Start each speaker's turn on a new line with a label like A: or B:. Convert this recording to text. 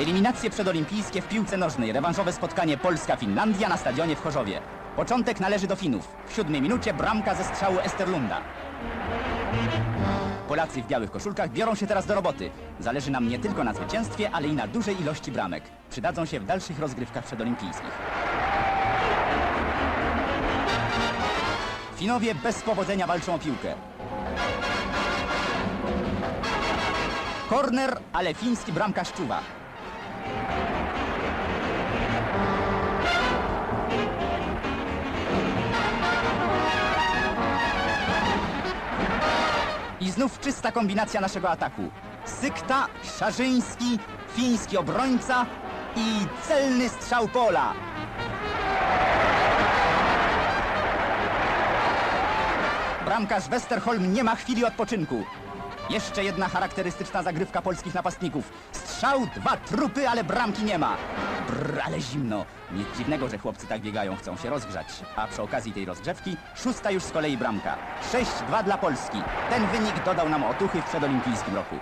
A: Eliminacje przedolimpijskie w piłce nożnej. Rewanżowe spotkanie Polska-Finlandia na stadionie w Chorzowie. Początek należy do Finów. W siódmej minucie bramka ze strzału Esterlunda. Polacy w białych koszulkach biorą się teraz do roboty. Zależy nam nie tylko na zwycięstwie, ale i na dużej ilości bramek. Przydadzą się w dalszych rozgrywkach przedolimpijskich. Finowie bez powodzenia walczą o piłkę. Korner, ale fiński bramkarz czuwa. I znów czysta kombinacja naszego ataku. Sykta, Szarzyński, fiński obrońca i celny strzał pola. Bramkarz Westerholm nie ma chwili odpoczynku. Jeszcze jedna charakterystyczna zagrywka polskich napastników. Strzał, dwa trupy, ale bramki nie ma. Brr, ale zimno. Nic dziwnego, że chłopcy tak biegają, chcą się rozgrzać. A przy okazji tej rozgrzewki, szósta już z kolei bramka. 6-2 dla Polski. Ten wynik dodał nam otuchy w przedolimpijskim roku.